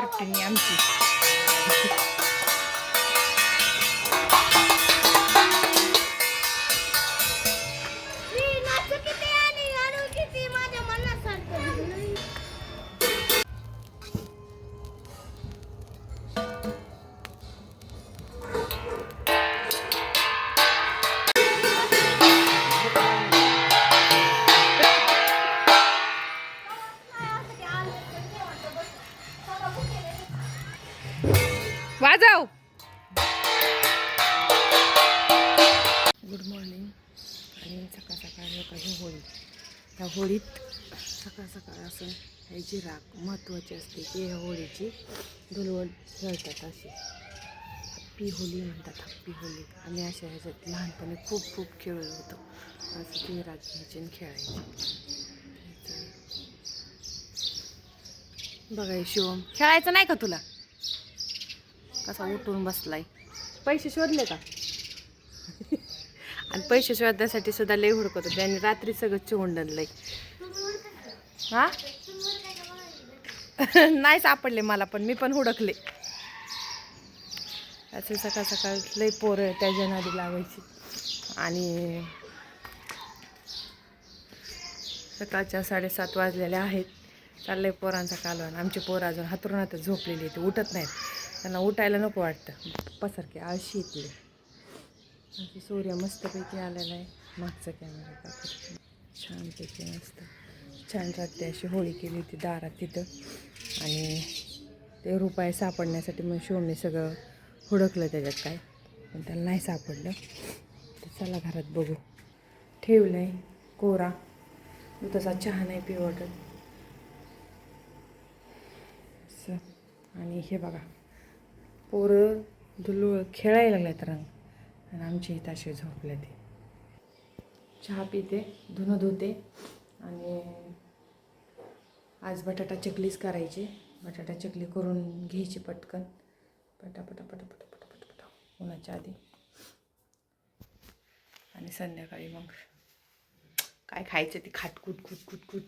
पार्टीनी आमची वाजव. Good morning आणि सकाळ सकाळ हे काही होळी. ह्या होळीत सकाळ सकाळ असं ह्याची राख महत्त्वाची असते की ह्या होळीची धुलवड खेळतात अशी हप्पी होली म्हणतात हप्पी होली आम्ही अशा ह्याच्यात लहानपणी खूप खूप खेळलो होतो. असं ती राख घ्यायची खेळायची. बघा शिवम. खेळायचं नाही का तुला? कसा उठून बसलाय. पैसे शोधले का? आणि पैसे शोधण्यासाठी सुद्धा लय हुडकत होते आणि रात्री सगळं चिवंडलंय हा? नाही सापडले मला पण मी पण हुडकले. असे सकाळ सकाळ लय पोरं त्याच्या नादी लावायची. आणि सकाळच्या साडेसात वाजलेले आहेत. चाललंय पोरांचा कालवण. आमची पोरं अजून हातरुणातच झोपलेली आहेत उठत नाहीत. त्यांना उठायला नको वाटतं. पसारखे आळशी येतले आमची सूर्य मस्तपैकी आलेला आहे. मागचा कॅमेरा दाखवतो छानपैकी मस्त. छान रात्री अशी होळी केली होती दारात तिथं. आणि ते रुपये सापडण्यासाठी मग शिवमने सगळं हुडकलं त्याच्यात काय. पण त्याला नाही सापडलं. तर चला घरात बघू. ठेवलं आहे कोरा तसा चहा नाही पिवटत असं. आणि हे बघा पोरं धुलू खेळायला लागल्यात रंग. आणि आमची इथं असे झोपले ते. चहा पिते धुणं धुते आणि आज बटाटा चकलीच करायची. बटाटा चकली करून घ्यायची पटकन. पटापटा पटापटा पटापटा पटा उन्हाच्या आधी. आणि संध्याकाळी मग काय खायचं ते खाटकूट कुट कुट कुट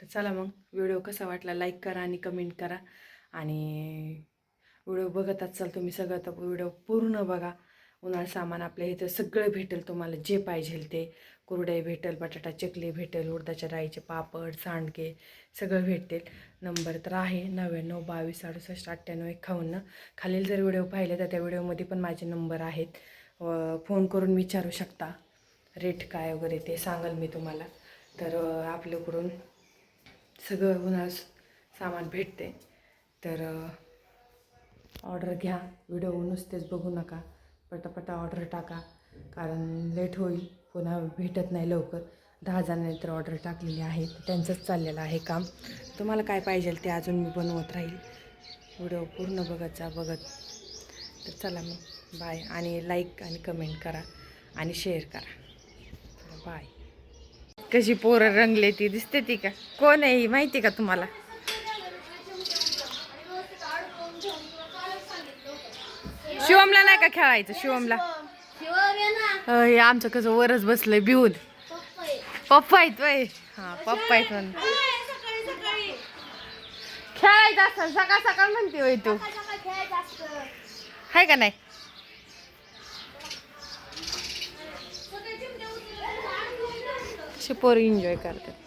तर चला मग व्हिडिओ कसा वाटला लाईक करा आणि कमेंट करा. आणि व्हिडिओ बघत असाल तुम्ही सगळं तर व्हिडिओ पूर्ण बघा. उन्हाळा सामान आपल्या इथं सगळं भेटेल तुम्हाला जे पाहिजे ते. कुरडे भेटेल बटाटा चकली भेटेल उडदाच्या डाळीचे पापड सांडगे सगळं भेटतील नंबर तर आहे नव्याण्णव बावीस अडुसष्ट अठ्ठ्याण्णव एकावन्न खालील जर व्हिडिओ पाहिले तर त्या व्हिडिओमध्ये पण माझे नंबर आहेत. फोन करून विचारू शकता. रेट काय वगैरे ते सांगाल मी तुम्हाला. तर आपल्याकडून सगळं होणार सामान भेटते. तर ऑर्डर घ्या. व्हिडिओ नुसतेच बघू नका. पटापटा ऑर्डर टाका. कारण लेट होईल. पुन्हा भेटत नाही लवकर. दहा जणांनी तर ऑर्डर टाकलेली आहे. त्यांचंच चाललेलं आहे काम. तुम्हाला काय पाहिजे ते अजून मी बनवत राहील. व्हिडिओ पूर्ण बघत जा बघत. तर चला मग. बाय आणि लाईक आणि कमेंट करा. आणि शेअर करा. बाय कशी पोरं रंगले ती दिसते ती का? कोण आहे ही? माहिती का तुम्हाला? शिवमला नाही का खेळायचं? शिवमला? हे आमचं कसं वरच बसलंय बिहून. पप्पा पप्पा आहेत वय. हा पप्पा आहेत म्हणून. खेळायचं असं सकाळ सकाळ म्हणते वय तू. आहे का नाही? सकाळी चिमटे उचलून अशी पोरं एन्जॉय करतात